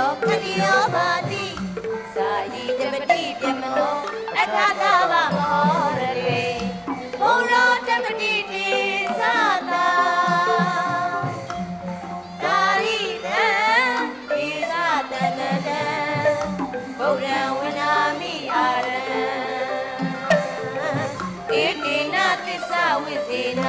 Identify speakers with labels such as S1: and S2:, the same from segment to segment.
S1: ရောခဏီရောပါတိစာရီတမတိပြမနောအထာတာဘမောရတေဘုံရော
S2: တမတိတိသာသာကာ
S1: ရီတံဒေ
S3: သတ
S2: နတံဗုဒ္ဓံဝနာ
S3: မိ
S2: အာရံဧတေနသစ္စာဝိဇေန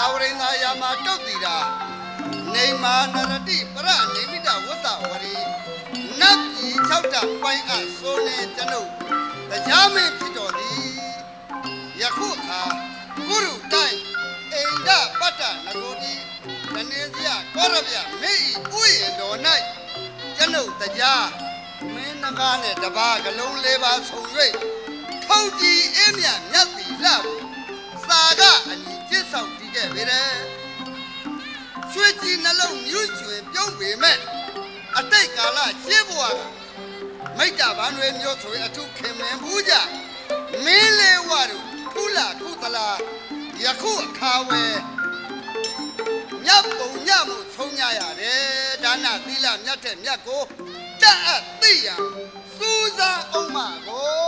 S3: ဟာရတာဝရိန္ဒာယာမှာတုတ်တည်တာနေမာနရတိပရနေမိတဝတ္တဝရီနတ်ပြည်၆တပိုင်းအဆိုနေကျွန်ုပ်တရားမင်းဖြစ်တော်သည်ယခုအခါကုရုတိုင်းအိန္ဒပတ္တနဂိုဒီတနေစရကောရဗျမေဤဥယျာတော်၌ကျွန်ုပ်တရားမင်းနဂါနဲ့တပါးကလုံးလေးပါဆုံ၍ထောက်ကြည်အင်းမြတ်မြတ်တိလှကိုစာကအညီ ကျစ်ဆောင်တည်ခဲ့ပေတယ်။ရွှေကြည်နှလုံးမြူးကျွင်ပြုံးပေမဲ့အတိတ်ကာလရှင်းဘဝကမိတ္တဗန်တွေမျိုးဆိုရင်အထုခင်မင်ဘူးကြမင်းလေးဝတို့ကုလကုသလာယခုအခါဝယ်ညပုံညမှုသုံးညရတယ်ဒါနသီလမြတ်တဲ့မြတ်ကိုတတ်အပ်သိရန်စူးစမ်းအောင်ပါကို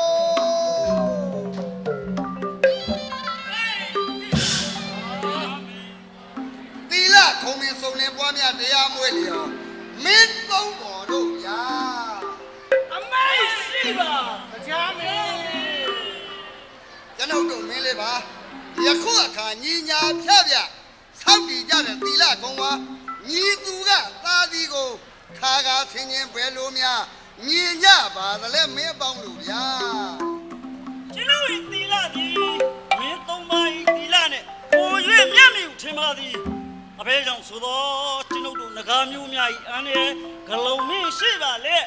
S3: က်တည်ကြတဲ့သီလကုံပါညီသူကသာဒီကိုခါကားဆင်းခြင်းဘယ်လိုများမြင်ကြပါသလဲမင်းအပေါင်းတို့ဗျာ
S4: ကျွန်တော်ဤသီလသည်မင်းသုံးပါးဤသီလနဲ့ကို၍မြတ်မြူထင်ပါသည်အဘဲကြောင့်ဆိုတော့ကျွန်ုပ်တို့ငကားမျိုးများဤအန်းရဲ့ဂလုံမင်းရှိပါလေ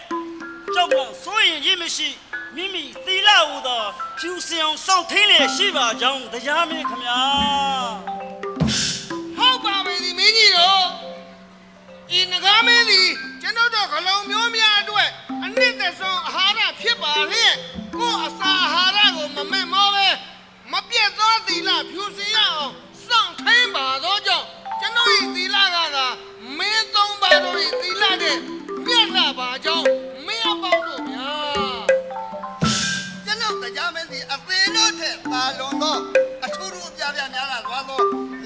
S4: ကြောက်လို့စိုးရင်ကြီးမရှိမိမိသီလဟူသောဖြူစင်အောင်စောင့်ထင်းနေရှိပါကြောင်းတရားမင်းခမညာ
S5: ဤငကားမင်းသည်ကျွန်တော်တို့ခလုံးမျိုးများအတွက်အနစ်သက်ဆုံးအာဟာရဖြစ်ပါလျက်ကိုယ်အစာအာဟာရကိုမမဲ့မောပဲမပြတ်သောသီလဖြူစင်ရအောင်စောင့်ထိုင်းပါသောကြောင့်ကျွန်တော်ဤသီလကသာမင်းသုံးပါတို့ဤသီလတဲ့မြတ်လာပါကြောင်းမင်းအပေါင်းတို့များ
S3: ကျွန်ုပ်တရားမင်းဒီအသေးတို့ထက်သာလွန်သောအထူးထူးအပြားပြားများလာသွားသော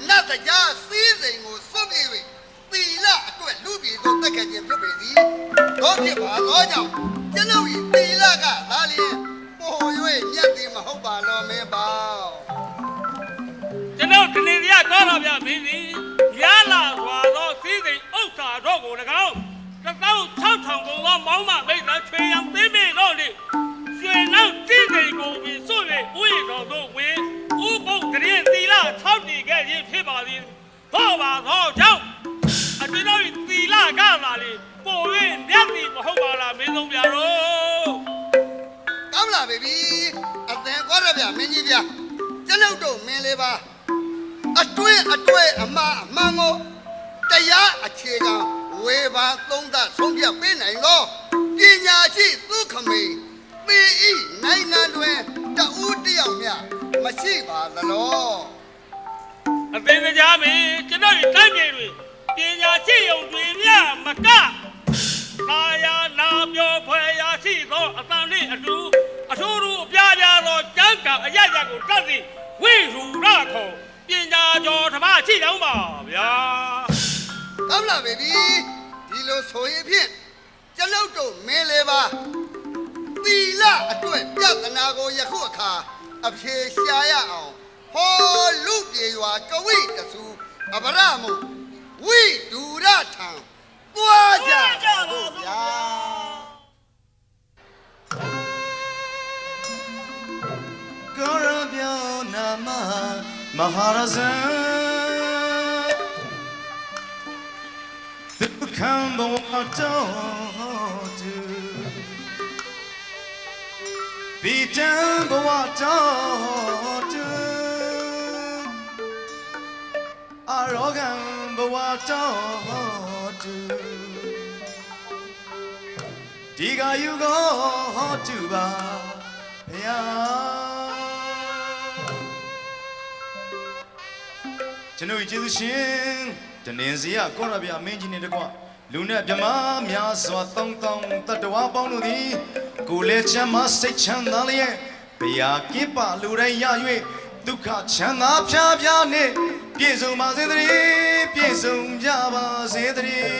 S3: နတ်တရားစည်းစိမ်ကိုစွန့်ပြေ၍သီလအတွက်လူပြည်ကို တက်ခဲ့ခြင်းဖြစ်ပေသည်တို့ဖြစ်ပါသောကြောင့်ကျွန်ုပ်ဤသီလကသာလျှင်ပို၍မြတ်သည်မဟုတ်ပါလောမင်းပေါင်း
S6: ကျွန်ုပ်ဒီနေ့ရကောတော်ပြမင်းသည်ရလာစွာသောစည်းစိမ်ဥစ္စာတို့ကို၎င်းတစ်သောင်း၆ထောင်ကုန်သောမောင်းမ သီလကသာလေပို၍မြတ်သည်မဟုတ်ပါလားမင်းဆုံးပြတော်
S3: ကောင်းလာပြီပြီအသင်ကောရဗျမင်းကြီးဗျကျွန်ုပ်တို့မင်းလေးပါအတွင်းအတွဲအမအမှန်ကိုတရားအခြေခံဝေဘာသုံးသဆုံးဖြတ်ပေးနိုင်သောပညာရှိသုခမေသီဤနိုင်ငံတွင်တဦးတယောက်မျှမရှိပါသလော
S6: အသင်ကြားမင်းကျွန်တော်ဒီတိုင်းပြည်တွင် ပညာရှိယုံတွေမြမကသာယာနာပြောဖွယ်ရာရှိသောအတန်လေးအတူအထူးထူးအပြားပြားသောကျမ်းစာအရရကိုတတ်သည်ဝိရူရခေါ်ပညာကျော်ဓမ္မရှိတော့ပါဗျာ
S3: ကောင်းလာပြီပြီဒီလိုဆိုရင်ဖြင့်ကျွန်ုပ်တို့မင်းလေးပါသီလအတွက်ပြဿနာကိုယခုအခါအဖြေရှာရအောင်ဟောလူပြေရွာကဝိတဆူအဗရမု ဝိဒူရထံသွားကြပါဘုရား
S7: ကောရပြောနာမမဟာရဇံဒုက္ခံဘဝတော်သူဘီတံဘဝတော်သူအရောဂံ ဘဝတော်သူဒီကယူကိုတူပါဘုရားကျွန်တော်ကျေးဇူးရှင်တနင်္ဇီယကောရဗျမင်းကြီးနဲ့တကွလူနဲ့မြမများစွာတောင်းတောင်းတတဝါပေါင်းတို့သည်ကိုယ်လည်းချမ်းမစိတ်ချမ်းသာလျက်ဘုရားကင်းပါလူတိုင်းရ၍ ဒုက္ခချမ်းသာဖြားဖြားနှင့်ပြည့်စုံပါစေတည်းပြည့်စုံကြပါစေတည်း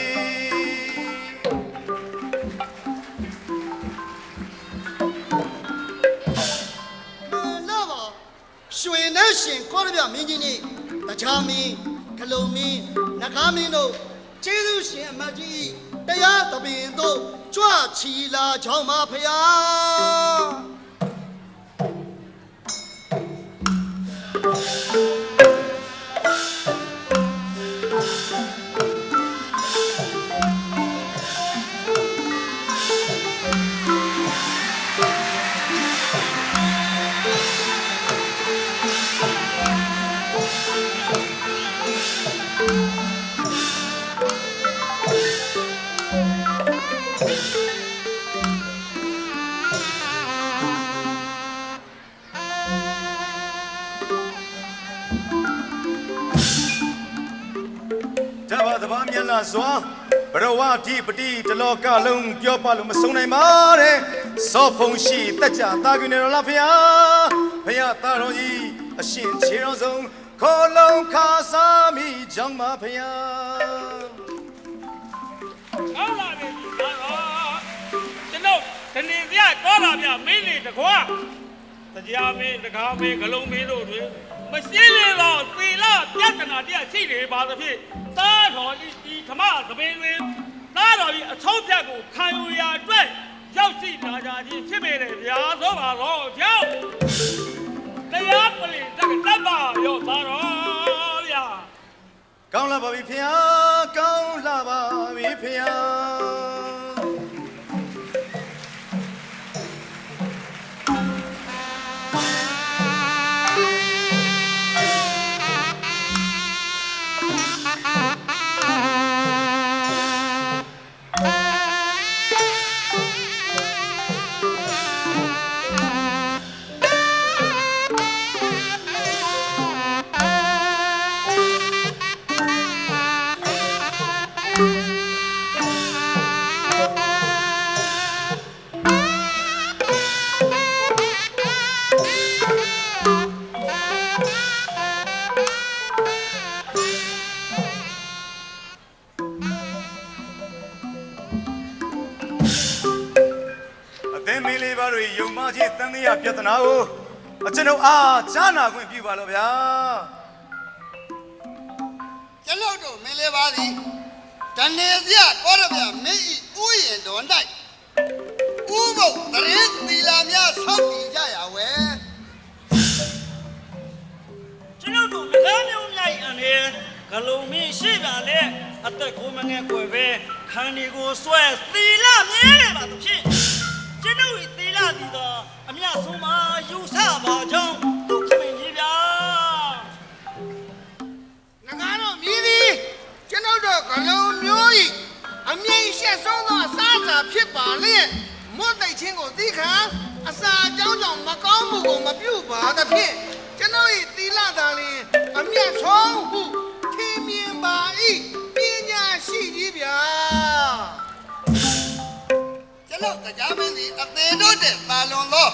S3: လာပါရွှေနဲ့ရှင်ကောရပြမင်းကြီးနေတခြားမင်းဂလုံမင်းနဂါမင်းတို့ကျေးဇူးရှင်အမတ်ကြီးတရားသဘင်တို့ကြွချီလာကြောင်းပါဖျား
S7: တ စွာဘရဝတိပတိတလောကလုံးပြောပါလို့မဆုံးနိုင်ပါတဲ့စောဖုံရှိတက်ကြတာကွနေတော်လားဖျားဖျားသားတော်ကြီးအရှင်ခြေတော်ဆုံးခေါ်လုံးခါစားမိကြောင်းပါဖျား
S6: ကောင်းလာပြီဒါတော့ကျွန်တော်တနေစရကောလာဗျမင်းလေးတကွာတရားမင်းတကားမင်းဂလုံးမင်းတို့တွေမရှင်းလေတော့သီလ ပြဿနာတရားရှိနေပါသဖြင့်သားတော်ဤဒီဓမ္မသဘင်တွင်သားတော်ဤအဆုံးဖြတ်ကိုခံယူရာအတွက်ရောက်ရှိလာကြခြင်းဖြစ်ပေတယ်ဗျာဆိုပါတော့ကြောက်တရားပလင်တက်ကတပ်ပါရောသားတော်ဗျာ
S7: ကောင်းလာပါပြီဖျားကောင်းလာပါပြီဖျားအ ချင်းတန်တရားပြဿနာကိုအကျွန်ုပ်အားကြားနာခွင့်ပြုပါလို့ဗျာ
S3: ကျွန်ုပ်တို့မင်းလေးပါသည်တနေစရကောရပြမင်းဤဥယျင်တော်၌ဥပုပ်တရင်သီလာများဆောက်တည်ကြရဝဲ
S4: ကျွန်ုပ်တို့ငကားမျိုးမြိုက်အနေဂလုံးမင်းရှိပါလေအသက်ကိုမငယ်ကွယ်ပဲခန္ဒီကိုဆွဲသီလမြဲတယ်ပါသဖြင့်ကျွန်ုပ်ဤသီလဒီတော့ အမြတ်ဆုံးမှာယူဆပါကြောင်းဒုက္ခမင်းကြီးဗျာ
S5: ငကားတော့မြည်သည်ကျွန်ုပ်တို့ကလုံးမျိုးဤအမြင့်ရှက်ဆုံးသောအစားအစာဖြစ်ပါလျက်မွတ်သိပ်ချင်းကိုသိခံအစာအကြောင်းကြောင့်မကောင်းမှုကိုမပြုပါသဖြင့်ကျွန်ုပ်ဤသီလသာလျင်အမျက်ဆုံးဟုထင်မြင်ပါ၏ပညာရှိကြီးဗျာ
S3: ကျွန်ုပ်တရားမင်းသည်အသေးတို့တဲ့သာလွန်သော